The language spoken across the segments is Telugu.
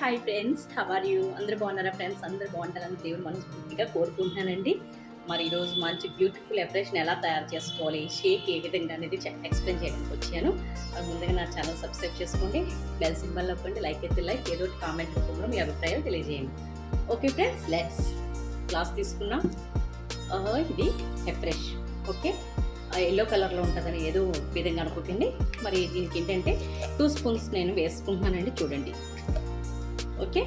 హాయ్ ఫ్రెండ్స్ హవర్ యూ అందరు బాగున్నారా ఫ్రెండ్స్ అందరు బాగుంటారని దేవుడు మనస్ఫూర్తిగా కోరుకుంటున్నానండి. మరి ఈరోజు మంచి బ్యూటిఫుల్ ఎప్రెషన్ ఎలా తయారు చేసుకోవాలి షేక్ ఏ విధంగా అనేది ఎక్స్ప్లెయిన్ చేయడానికి వచ్చాను. ముందుగా నా ఛానల్ సబ్స్క్రైబ్ చేసుకోండి. బెల్ సింబల్ నొక్కండి లైక్ అయితే లైక్ ఏదో ఒకటి కామెంట్ రూపంలో మీ అభిప్రాయం తెలియజేయండి. ఓకే ఫ్రెండ్స్ లెట్స్ క్లాస్ తీసుకున్నాం ఇది ఎఫ్రెష్ ఓకే ఎల్లో కలర్లో ఉంటుందని ఏదో విధంగా అనుకుంటుంది. మరి దీనికి ఏంటంటే టూ స్పూన్స్ నేను వేసుకుంటున్నానండి. చూడండి. Okay?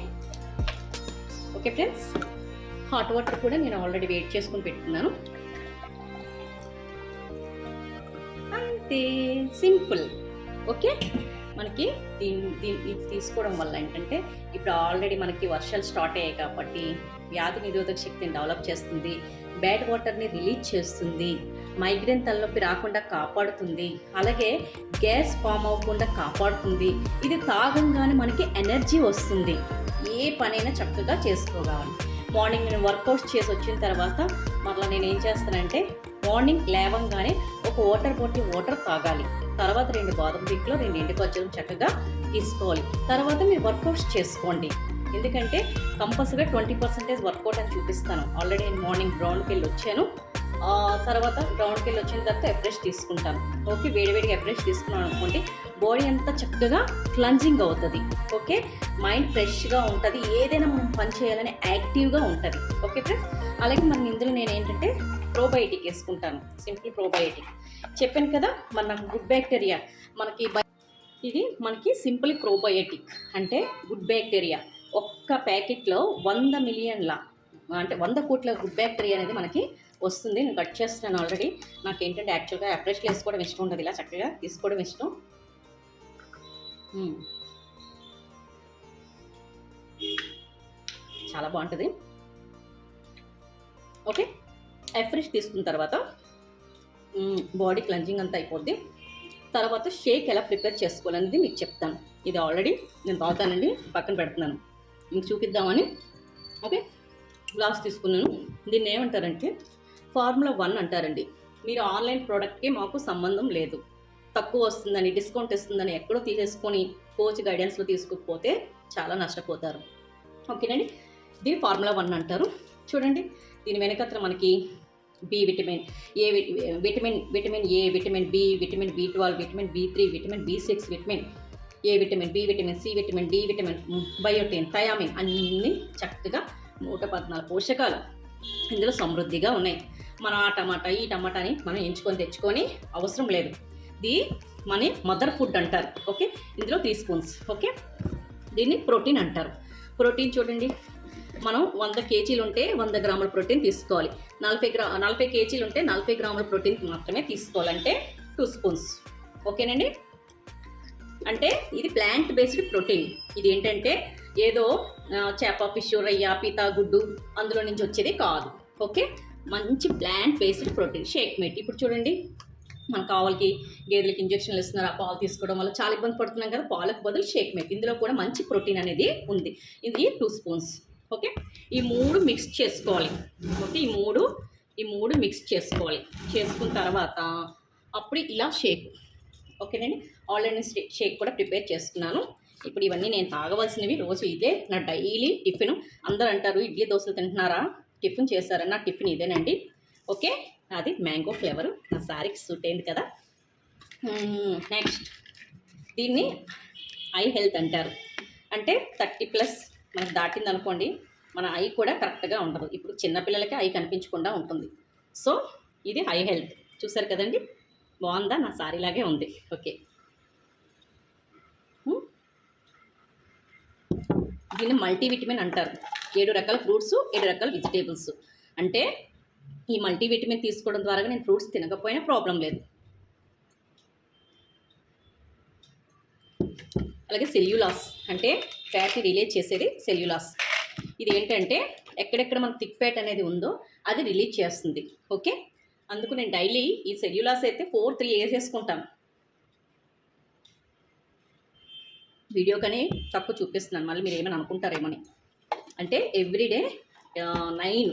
Okay friends? Hot water కూడా నేను ఆల్రెడీ వెయిట్ చేసుకుని పెట్టుకున్నాను. అంతే. సింపుల్. ఓకే? మనకి దీన్ని దీన్ని ఇది తీసుకోవడం వల్ల ఏంటంటే ఇప్పుడు ఆల్రెడీ మనకి వర్షాలు స్టార్ట్ అయ్యాయి కాబట్టి వ్యాధి నిరోధక శక్తిని డెవలప్ చేస్తుంది బ్యాడ్ వాటర్ని రిలీజ్ చేస్తుంది మైగ్రేన్ తలనొప్పి రాకుండా కాపాడుతుంది అలాగే గ్యాస్ ఫామ్ అవ్వకుండా కాపాడుతుంది. ఇది తాగంగానే మనకి ఎనర్జీ వస్తుంది. ఏ పనైనా చక్కగా చేసుకోగలను మార్నింగ్ నేను వర్కౌట్స్ చేసి వచ్చిన తర్వాత మరలా నేను ఏం చేస్తానంటే మార్నింగ్ లేవంగానే ఒక వాటర్ బాటిల్ వాటర్ తాగాలి. తర్వాత రెండు బాదం పిక్లో రెండు ఎండుకొచ్చలు చక్కగా తీసుకోవాలి. తర్వాత మీరు వర్కౌట్స్ చేసుకోండి. ఎందుకంటే కంపల్సరీగా ట్వంటీ పర్సెంటేజ్ వర్కౌట్ అని చూపిస్తాను. ఆల్రెడీ నేను మార్నింగ్ గ్రౌండ్కి వెళ్ళి వచ్చాను. తర్వాత గ్రౌండ్కి వెళ్ళి వచ్చిన తర్వాత ఎఫ్రెష్ తీసుకుంటాను. ఓకే వేడివేడిగా ఎఫ్రెష్ తీసుకున్నాను అనుకోండి బాడీ అంతా చక్కగా క్లంజింగ్ అవుతుంది. ఓకే మైండ్ ఫ్రెష్గా ఉంటుంది. ఏదైనా మనం పని చేయాలని యాక్టివ్గా ఉంటుంది. ఓకే ఫ్రెండ్స్ అలాగే మన ఇందులో నేను ఏంటంటే ప్రోబయోటిక్ వేసుకుంటాను. సింపుల్ ప్రోబయోటిక్ చెప్పాను కదా మన గుడ్ బ్యాక్టీరియా మనకి ఇది మనకి సింపుల్ ప్రోబయోటిక్ అంటే గుడ్ బ్యాక్టీరియా ఒక్క ప్యాకెట్లో వంద మిలియన్ల అంటే వంద కోట్ల గుడ్ బ్యాక్టీరియా అనేది మనకి వస్తుంది. నేను కట్ చేస్తున్నాను ఆల్రెడీ. నాకు ఏంటంటే యాక్చువల్గా అప్రెష్లు వేసుకోవడం ఇష్టం ఉంటుంది ఇలా చక్కగా తీసుకోవడం ఇష్టం. చాలా బాగుంటుంది. ఓకే. ఎఫ్రెష్ తీసుకున్న తర్వాత బాడీ క్లెన్జింగ్ అంతా అయిపోద్ది. తర్వాత షేక్ ఎలా ప్రిపేర్ చేసుకోవాలనేది మీకు చెప్తాను. ఇది ఆల్రెడీ నేను తాగుతానండి. పక్కన పెడుతున్నాను. మీకు చూపిద్దామని. ఓకే? గ్లాస్ తీసుకున్నాను. దీన్ని ఏమంటారంటే ఫార్ములా వన్ అంటారండి. మీరు ఆన్లైన్ ప్రోడక్ట్కి మాకు సంబంధం లేదు. తక్కువ వస్తుందని డిస్కౌంట్ ఇస్తుందని ఎక్కడో తీసేసుకొని కోచ్ గైడెన్స్లో తీసుకోకపోతే చాలా నష్టపోతారు. ఓకేనండి? దీని ఫార్ములా వన్ అంటారు. చూడండి దీని వెనకత్ర మనకి B vitamin A విట- vitamin vitamin A vitamin B vitamin B twelve vitamin B three vitamin B six vitamin A vitamin B vitamin C vitamin D vitamin biotin thiamine అన్నీ చక్కగా నూట పద్నాలుగు పోషకాలు ఇందులో సమృద్ధిగా ఉన్నాయి. మనం ఆ టమాటా ఈ టమాటా అని మనం ఎంచుకొని తెచ్చుకొని అవసరం లేదు. ఇది మన మదర్ ఫుడ్ అంటారు. ఓకే? ఇందులో త్రీ స్పూన్స్. ఓకే? దీన్ని ప్రోటీన్ అంటారు. ప్రోటీన్ చూడండి. మనం వంద కేజీలు ఉంటే వంద గ్రాముల ప్రోటీన్ తీసుకోవాలి. నలభై గ్రా నలభై కేజీలు ఉంటే నలభై గ్రాముల ప్రోటీన్ మాత్రమే తీసుకోవాలంటే టూ స్పూన్స్. ఓకేనండి? అంటే ఇది ప్లాంట్ బేస్డ్ ప్రోటీన్ ఇది ఏంటంటే ఏదో చేప ఫిష్ రయ్య పీతా గుడ్డు అందులో నుంచి వచ్చేది కాదు. ఓకే? మంచి plant based protein shake mate. ఇప్పుడు చూడండి. మన కావాలకి గేదెలకి ఇంజక్షన్లు ఇస్తున్నారు? ఆ పాలు తీసుకోవడం వల్ల చాలా ఇబ్బంది పడుతున్నాం కదా. పాలకు బదులు షేక్ మేట్. ఇందులో కూడా మంచి ప్రోటీన్ అనేది ఉంది. ఇది టూ స్పూన్స్ ఓకే? ఈ మూడు మిక్స్ చేసుకోవాలి. ఓకే? ఈ మూడు ఈ మూడు మిక్స్ చేసుకోవాలి. చేసుకున్న తర్వాత అప్పుడు ఇలా షేక్ ఓకేనండి. ఆల్రెడీ షేక్ కూడా ప్రిపేర్ చేసుకున్నాను ఇప్పుడు ఇవన్నీ నేను తాగవలసినవి రోజు ఇదే. నా డైలీ టిఫిన్. అందరూ అంటారు ఇడ్లీ దోశలు తింటున్నారా? టిఫిన్ చేశారా? నా టిఫిన్ ఇదేనండి. ఓకే? అది మ్యాంగో ఫ్లేవర్. నా శారీకి సూట్ అయింది కదా. నెక్స్ట్. దీన్ని ఐ హెల్త్ అంటారు. అంటే థర్టీ ప్లస్ మనకు దాటింది అనుకోండి మన ఐ కూడా కరెక్ట్గా ఉండదు. ఇప్పుడు చిన్నపిల్లలకి ఐ కనిపించకుండా ఉంటుంది. సో ఇది ఐ హెల్త్. చూసారు కదండి? బాగుందా? నా సారీలాగే ఉంది. ఓకే. దీన్ని మల్టీవిటమిన్ అంటారు. ఏడు రకాల ఫ్రూట్స్ ఏడు రకాల వెజిటేబుల్స్. అంటే ఈ మల్టీవిటమిన్ తీసుకోవడం ద్వారా నేను ఫ్రూట్స్ తినకపోయినా ప్రాబ్లం లేదు. అలాగే సెల్యులాస్. అంటే ఫ్యాట్ని రిలీజ్ చేసేది సెల్యులాస్. ఇది ఏంటంటే ఎక్కడెక్కడ మనకు థిక్ ఫ్యాట్ అనేది ఉందో అది రిలీజ్ చేస్తుంది. ఓకే? అందుకు నేను డైలీ ఈ సెల్యులాస్ అయితే ఫోర్ త్రీ వేసేసుకుంటాను వీడియో కానీ తక్కువ చూపిస్తున్నాను. మళ్ళీ మీరు ఏమైనా అనుకుంటారేమని. అంటే ఎవ్రీడే నైన్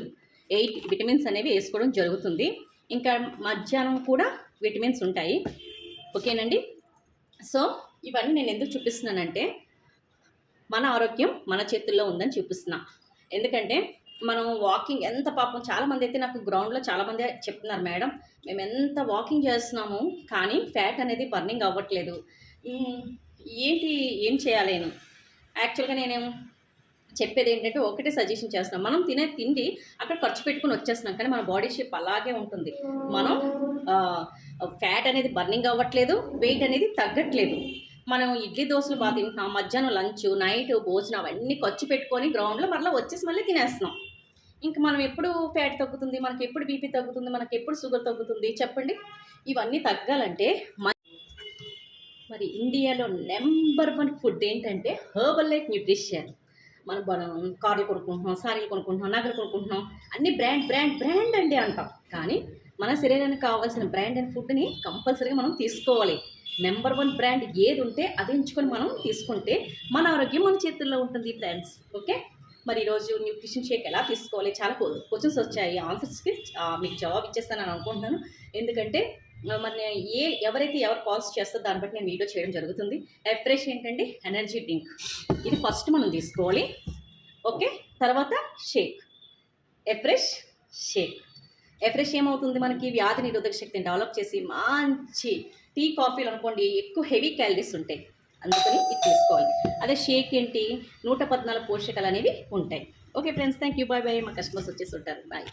ఎయిట్ విటమిన్స్ అనేవి వేసుకోవడం జరుగుతుంది. ఇంకా మధ్యాహ్నం కూడా విటమిన్స్ ఉంటాయి. ఓకేనండి? సో ఇవన్నీ నేను ఎందుకు చూపిస్తున్నానంటే మన ఆరోగ్యం మన చేతుల్లో ఉందని చూపిస్తున్నా. ఎందుకంటే మనం వాకింగ్ ఎంత పాపం చాలామంది అయితే నాకు గ్రౌండ్లో చాలామంది చెప్తున్నారు మేడం మేము ఎంత వాకింగ్ చేస్తున్నాము కానీ ఫ్యాట్ అనేది బర్నింగ్ అవ్వట్లేదు. ఏంటి ఏం చేయాలి నేను? యాక్చువల్గా నేనేం చెప్పేది ఏంటంటే ఒకటే సజెషన్ చేస్తున్నాం మనం తినే తిండి అక్కడ ఖర్చు పెట్టుకుని వచ్చేస్తున్నాం కానీ మన బాడీ షేప్ అలాగే ఉంటుంది. మనం ఫ్యాట్ అనేది బర్నింగ్ అవ్వట్లేదు వెయిట్ అనేది తగ్గట్లేదు. మనం ఇడ్లీ దోశలు బాగా తింటున్నాం మధ్యాహ్నం లంచ్ నైట్ భోజనం అవన్నీ ఖర్చు పెట్టుకొని గ్రౌండ్లో మరలా వచ్చేసి మళ్ళీ తినేస్తున్నాం. ఇంకా మనం ఎప్పుడు ఫ్యాట్ తగ్గుతుంది మనకి ఎప్పుడు బీపీ తగ్గుతుంది మనకి ఎప్పుడు షుగర్ తగ్గుతుంది చెప్పండి. ఇవన్నీ తగ్గాలంటే మరి ఇండియాలో నెంబర్ వన్ ఫుడ్ ఏంటంటే హర్బల్ లైఫ్ న్యూట్రిషన్. మనం మనం కార్లు కొనుక్కుంటున్నాం సారీలు కొనుక్కుంటున్నాం నగలు కొనుక్కుంటున్నాం అన్ని బ్రాండ్ బ్రాండ్ బ్రాండ్ అండి అంటాం. కానీ మన శరీరానికి కావాల్సిన బ్రాండ్ అండ్ ఫుడ్ని కంపల్సరీగా మనం తీసుకోవాలి. నెంబర్ వన్ బ్రాండ్ ఏది ఉంటే అది ఎంచుకొని మనం తీసుకుంటే మన ఆరోగ్యం మన చేతుల్లో ఉంటుంది ఫ్రెండ్స్. ఓకే? మరి ఈరోజు న్యూట్రిషన్ షేక్ ఎలా తీసుకోవాలి? చాలా క్వశ్చన్స్ వచ్చాయి. ఆన్సర్స్కి మీకు జవాబు ఇచ్చేస్తానని అనుకుంటున్నాను. ఎందుకంటే మన మరి ఏ ఎవరైతే ఎవరు కాల్స్ చేస్తారో దాన్ని బట్టి నేను వీడియో చేయడం జరుగుతుంది. రిఫ్రెష్ ఏంటంటే ఎనర్జీ డ్రింక్ ఇది ఫస్ట్ మనం తీసుకోవాలి. ఓకే? తర్వాత షేక్ ఎఫ్రెష్ షేక్ ఎఫ్రెష్ ఏమవుతుంది మనకి? వ్యాధి నిరోధక శక్తిని డెవలప్ చేసి మంచి టీ కాఫీలు అనుకోండి ఎక్కువ హెవీ క్యాలరీస్ ఉంటాయి. అందుకని ఇది తీసుకోవాలి. అదే షేక్ ఏంటి? నూట పద్నాలుగు పోషకాలు అనేవి ఉంటాయి. Okay friends thank you bye bye. మా కస్టమర్స్ వచ్చేసి ఉంటారు. బాయ్.